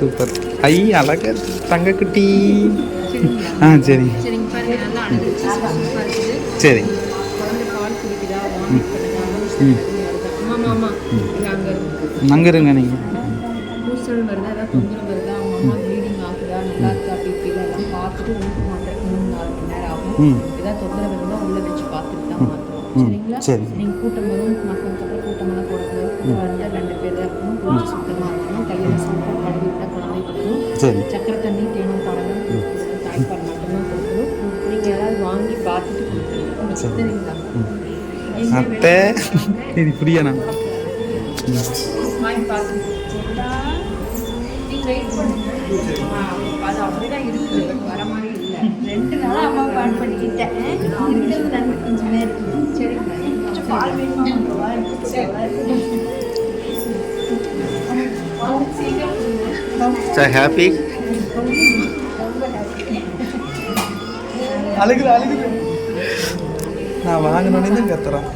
Super. ஐ அழகா இருக்கு. தங்கக்குட்டி ஆ சரி. சரி. அங்கே இருங்க நீங்கள் சரி. நீங்கள் கூட்டம் வரும். மக்களுக்கு கூட்டமெல்லாம் வந்தால் ரெண்டு பேர் சுத்தமாக இருக்கணும். கையில் சூப்பர் சரி. சக்கரை தண்ணி தேனும் கொடுக்கணும் தாய்ப்பால் மட்டும்தான் கொடுக்கணும். நீங்கள் வாங்கி பார்த்துட்டு கொடுக்கணும். சரிங்களா அத்தை. இது புரியண்ணா வாங்கி பார்த்துட்டு அது அப்படிதான் இருக்குது வர மாதிரி இல்லை. ரெண்டு நாளா அம்மா பான் பண்ணிக்கிட்டேன். இருக்கிறது நன்மை கொஞ்சம் நேரம். சரிங்களா கொஞ்சம் பால் வேணுமா? சார் ஹாப்பி அழுகுது நான் வாங்கினோடனே தான் கத்துறேன்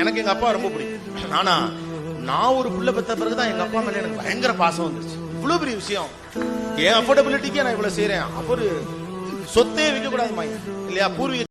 எனக்கு எங்க அப்பா ரொம்ப பிடிக்கும். ஆனா நான் ஒரு புள்ள பெத்த பிறகுதான் எங்க அப்பா மேல எனக்கு பயங்கர பாசம் வந்துருச்சு. இவ்வளவு பெரிய விஷயம். என் அஃபோர்டபிலிட்டிக்கே நான் இவ்வளவு செய்யறேன் அப்ப ஒரு சொத்தே விற்க கூடாது இல்லையா? பூர்வீக